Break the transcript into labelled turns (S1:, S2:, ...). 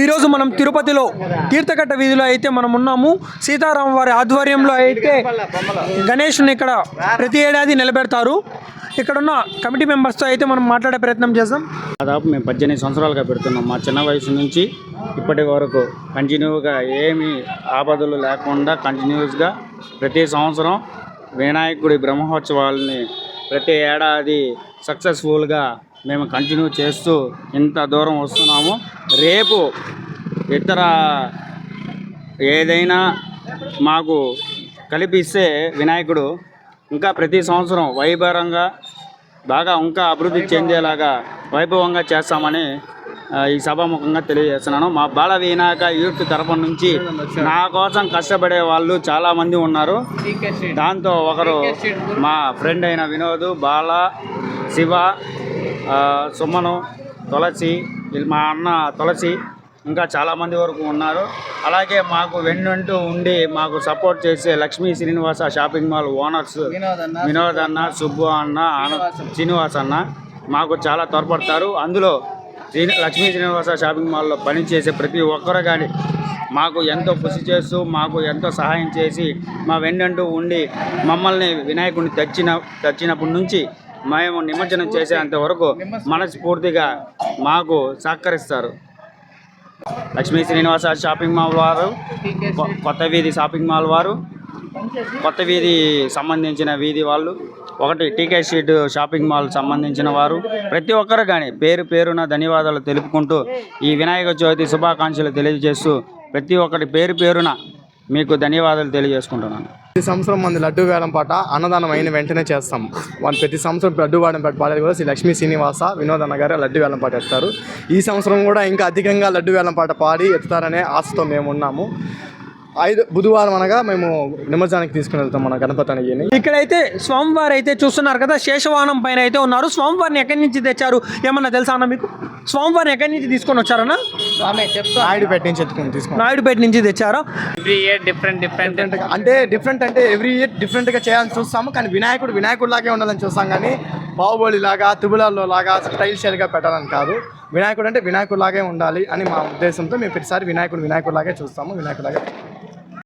S1: ఈరోజు మనం తిరుపతిలో తీర్థకట్ట వీధిలో అయితే మనం ఉన్నాము. సీతారాం వారి ఆధ్వర్యంలో అయితే గణేష్ని ఇక్కడ ప్రతి ఏడాది నిలబెడతారు. ఇక్కడున్న కమిటీ మెంబర్స్తో అయితే మనం మాట్లాడే ప్రయత్నం చేద్దాం.
S2: దాదాపు మేము పద్దెనిమిది సంవత్సరాలుగా పెడుతున్నాం. మా చిన్న వయసు నుంచి ఇప్పటి వరకు కంటిన్యూగా ఏమి ఆపదలు లేకుండా కంటిన్యూస్గా ప్రతి సంవత్సరం వినాయకుడి బ్రహ్మోత్సవాలని ప్రతి ఏడాది సక్సెస్ఫుల్గా మేము కంటిన్యూ చేస్తూ ఇంత దూరం వస్తున్నాము. రేపు ఇతర ఏదైనా మాకు కలిపిస్తే వినాయకుడు ఇంకా ప్రతి సంవత్సరం వైభవంగా బాగా ఇంకా అభివృద్ధి చెందేలాగా వైభవంగా చేస్తామని ఈ సభాముఖంగా తెలియజేస్తున్నాను. మా బాల వినాయక యూత్ తరపు నుంచి నా కోసం కష్టపడే వాళ్ళు చాలామంది ఉన్నారు. దాంతో ఒకరు మా ఫ్రెండ్ అయిన వినోద్ బాల శివ సుమను తులసి వీళ్ళు మా అన్న తులసి ఇంకా చాలామంది వరకు ఉన్నారు. అలాగే మాకు వెన్నంటూ ఉండి మాకు సపోర్ట్ చేసే Lakshmi Srinivasa shopping mall owners Vinod అన్న సుబ్బు. అన్న శ్రీనివాస్ అన్న. మాకు చాలా తోడ్పడతారు. అందులో శ్రీ లక్ష్మీ శ్రీనివాస షాపింగ్ మాల్లో పనిచేసే ప్రతి ఒక్కరు కానీ మాకు ఎంతో కృషి చేస్తూ మాకు ఎంతో సహాయం చేసి మా వెన్నంటూ ఉండి మమ్మల్ని వినాయకుడిని తెచ్చిన తెచ్చినప్పటి నుంచి మేము నిమజ్జనం చేసేంత వరకు మనస్ఫూర్తిగా మాకు సహకరిస్తారు. లక్ష్మీ శ్రీనివాస షాపింగ్ మాల్ వారు కొ- కొత్త వీధి షాపింగ్ మాల్ వారు కొత్త వీధి సంబంధించిన వీధి వాళ్ళు ఒకటి టీకే షీట్ షాపింగ్ మాల్ సంబంధించిన వారు ప్రతి ఒక్కరు కానీ పేరు పేరున ధన్యవాదాలు తెలుపుకుంటూ ఈ వినాయక చవితి శుభాకాంక్షలు తెలియజేస్తూ ప్రతి ఒక్కటి పేరు పేరున మీకు ధన్యవాదాలు తెలియజేసుకుంటున్నాను.
S3: ప్రతి సంవత్సరం మంది లడ్డు వేలం పాట అన్నదానం అయిన వెంటనే చేస్తాం. వాళ్ళు ప్రతి సంవత్సరం లడ్డు వేలం పాట పాడేది కూడా శ్రీ లక్ష్మీ శ్రీనివాస వినోద్ అన్న గారు లడ్డు వేలం పాట ఎత్తారు ఈ సంవత్సరం కూడా ఇంకా అధికంగా లడ్డు వేలం పాట పాడి ఎత్తుతారనే ఆశతో మేము ఉన్నాము. ఐదు బుధవారం అనగా మేము నిమజ్జనానికి తీసుకుని వెళ్తాం మన గణపతి అయ్యని
S1: ఇక్కడైతే స్వామివారు అయితే చూస్తున్నారు కదా శేషవాహనం పైన అయితే ఉన్నారు. స్వామివారిని ఎక్కడి నుంచి తెచ్చారు? ఏమన్నా తెలుసా అన్న మీకు? స్వామివారిని ఎక్కడి నుంచి తీసుకొని వచ్చారన్నా?
S3: నాయుడు పెట్టి నుంచి ఎత్తుకుని తీసుకున్నాం
S1: నాయుడుపేట నుంచి తెచ్చారా?
S4: ఎవ్రీ ఇయర్ డిఫరెంట్ డిఫరెంట్
S3: డిఫరెంట్గా అంటే డిఫరెంట్ అంటే ఎవ్రీ ఇయర్ డిఫరెంట్గా చేయాలని చూస్తాము కానీ వినాయకుడు వినాయకుడు లాగే ఉండాలని చూస్తాం కానీ బాహుబలి లాగా త్రిబులాల్లో లాగా స్టైల్ స్టైల్గా పెట్టాలని కాదు. వినాయకుడు అంటే వినాయకుడు లాగే ఉండాలి అని మా ఉద్దేశంతో మేము ప్రతిసారి వినాయకుడు వినాయకుడు లాగే చూస్తాము వినాయకుడు లాగే